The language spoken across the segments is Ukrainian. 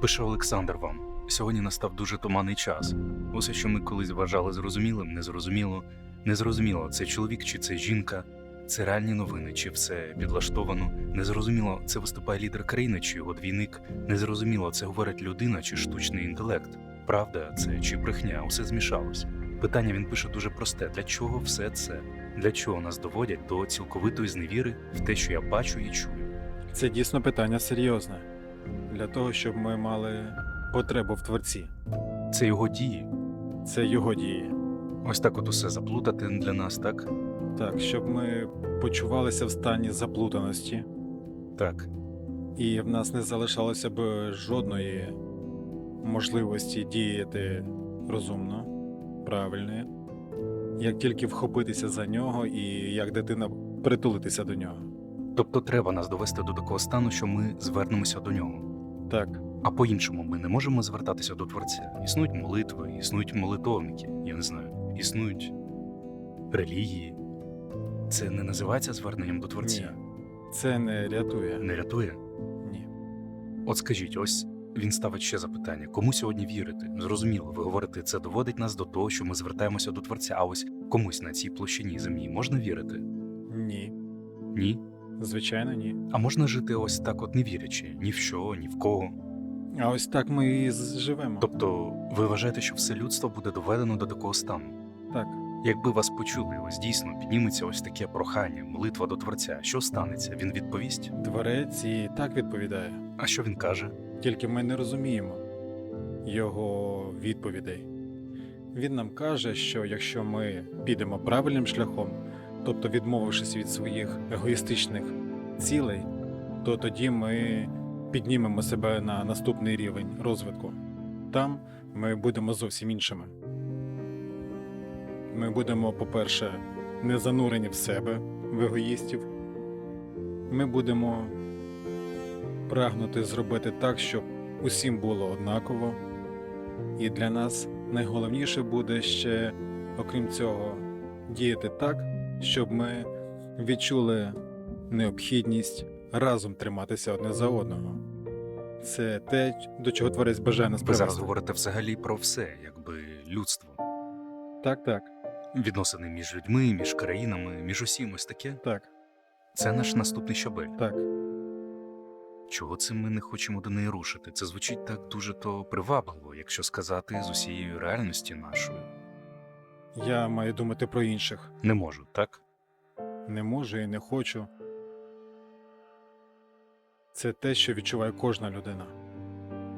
Пише Олександр вам. Сьогодні настав дуже туманний час. Усе, що ми колись вважали зрозумілим, незрозуміло. Незрозуміло, це чоловік чи це жінка, це реальні новини, чи все підлаштовано. Незрозуміло, це виступає лідер країни чи його двійник. Незрозуміло, це говорить людина чи штучний інтелект. Правда, це чи брехня, усе змішалось. Питання він пише дуже просте: для чого все це? Для чого нас доводять до цілковитої зневіри в те, що я бачу і чую? Це дійсно питання серйозне. Для того, щоб ми мали потребу в творці. Це його дії. Це його дії. Ось так от усе заплутати для нас, так? Так, щоб ми почувалися в стані заплутаності, Так. і в нас не залишалося б жодної можливості діяти розумно, правильно, як тільки вхопитися за нього і як дитина притулитися до нього. Тобто треба нас довести до такого стану, що ми звернемося до нього. Так, А по-іншому ми не можемо звертатися до Творця. Існують молитви, існують молитовники, я не знаю, існують релігії. Це не називається зверненням до Творця. це не рятує. Не рятує. Ні. От скажіть, ось він ставить ще запитання: кому сьогодні вірити? Зрозуміло, ви говорите, це доводить нас до того, що ми звертаємося до Творця. А ось комусь на цій площині землі можна вірити? Ні. Ні. Звичайно, ні. А можна жити ось так, от не вірячи ні в що, ні в кого. А ось так ми і живемо. Тобто, ви вважаєте, що все людство буде доведено до такого стану? Так. Якби вас почули, ось дійсно підніметься ось таке прохання, молитва до Творця. Що станеться? Він відповість? Творець і так відповідає. А що він каже? Тільки ми не розуміємо його відповідей. Він нам каже, що якщо ми підемо правильним шляхом, тобто відмовившись від своїх егоїстичних цілей, то тоді ми піднімемо себе на наступний рівень розвитку. Там ми будемо зовсім іншими. Ми будемо, по-перше, не занурені в себе, в егоїстів. Ми будемо прагнути зробити так, щоб усім було однаково. І для нас найголовніше буде ще, окрім цього, діяти так, щоб ми відчули необхідність разом триматися одне за одного. Це те, до чого творець бажає нас Ви зараз говорите взагалі про все, якби людство. Так, так, Відносини між людьми, між країнами, між усім ось таке. так, Це наш наступний щабель. так. Чого це ми не хочемо до неї рушити? Це звучить так дуже то привабливо, якщо сказати з усією реальності нашої. Я маю думати про інших. Не можу, так? Не можу і не хочу. Це те, що відчуває кожна людина.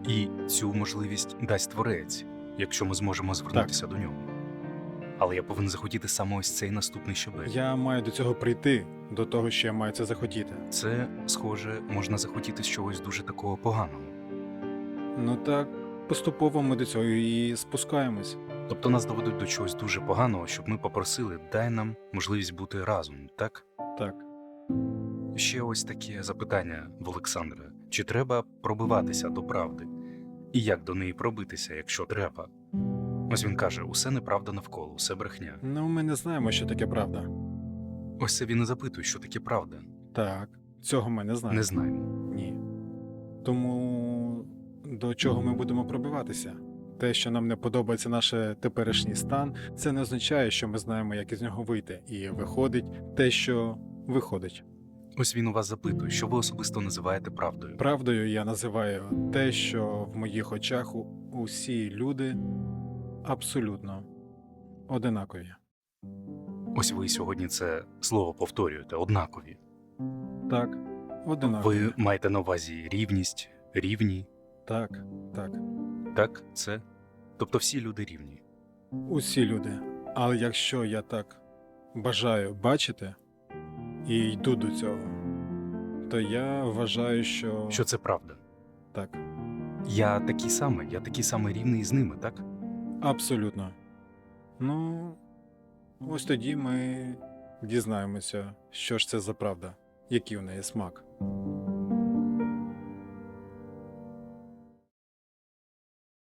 І цю можливість дасть творець, якщо ми зможемо звернутися до нього. Але я повинен захотіти саме ось цей наступний щабель. Я маю до цього прийти, до того, що я маю це захотіти. Це, схоже, можна захотіти з чогось дуже такого поганого. Ну так, поступово ми до цього і спускаємось. Тобто нас доведуть до чогось дуже поганого, щоб ми попросили, дай нам можливість бути разом, так? Так. Ще ось таке запитання в Олександра: чи треба пробиватися до правди? І як до неї пробитися, якщо треба? Ось він каже: усе неправда навколо, усе брехня. Ну, ми не знаємо, що таке правда. Ось це він і запитує, що таке правда. Так, цього ми не знаємо. Не знаємо. Ні. Тому до чого ми будемо пробиватися? Те, що нам не подобається наш теперішній стан, це не означає, що ми знаємо, як із нього вийти. І виходить те, що виходить. Ось він у вас запитує, що ви особисто називаєте правдою. Правдою я називаю те, що в моїх очах усі люди абсолютно одинакові. Ось ви сьогодні це слово повторюєте, однакові. Так, одинакові. Ви маєте на увазі рівність, рівні, Так, так. так, це. Тобто всі люди рівні. Усі люди. Але якщо я так бажаю бачити і йду до цього, то я вважаю, що, Що це правда? так, Я такий самий, я такий самий рівний з ними, так? абсолютно. Ну, ось тоді ми дізнаємося, що ж це за правда, який у неї смак.